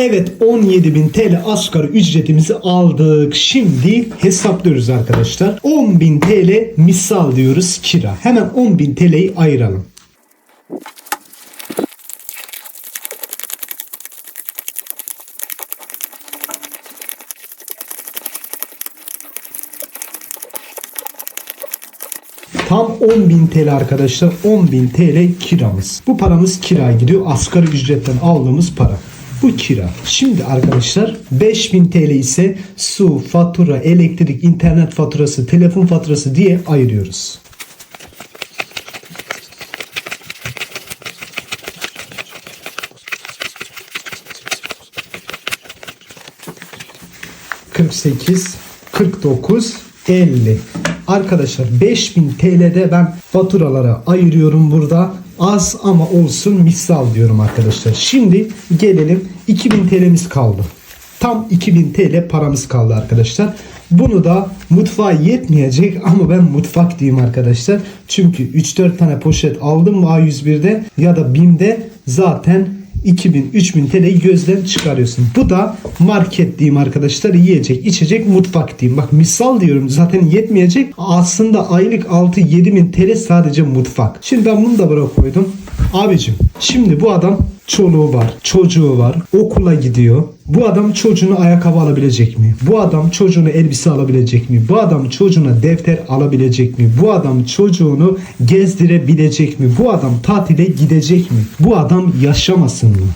Evet 17.000 TL asgari ücretimizi aldık. Şimdi hesaplıyoruz arkadaşlar. 10.000 TL misal diyoruz kira. Hemen 10.000 TL'yi ayıralım. Tam 10.000 TL arkadaşlar. 10.000 TL kiramız. Bu paramız kira gidiyor. Asgari ücretten aldığımız para. Bu kira. Şimdi arkadaşlar 5000 TL ise su, fatura, elektrik, internet faturası, telefon faturası diye ayırıyoruz. ...48, 49, 50. Arkadaşlar 5000 TL'de ben faturalara ayırıyorum burada. Az ama olsun misal diyorum arkadaşlar. Şimdi gelelim 2000 TL'miz kaldı. Tam 2000 TL paramız kaldı arkadaşlar. Bunu da mutfağa yetmeyecek ama ben mutfak diyeyim arkadaşlar. Çünkü 3-4 tane poşet aldım mı A101'de ya da BİM'de zaten 2000-3000 TL'yi gözden çıkarıyorsun. Bu da market diyeyim arkadaşlar. Yiyecek, içecek, mutfak diyeyim. Bak misal diyorum zaten yetmeyecek. Aslında aylık 6-7 bin TL sadece mutfak. Şimdi ben bunu da buraya koydum. Abicim şimdi bu adam çoluğu var, çocuğu var, okula gidiyor. Bu adam çocuğuna ayakkabı alabilecek mi? Bu adam çocuğuna elbise alabilecek mi? Bu adam çocuğuna defter alabilecek mi? Bu adam çocuğunu gezdirebilecek mi? Bu adam tatile gidecek mi? Bu adam yaşamasın mı?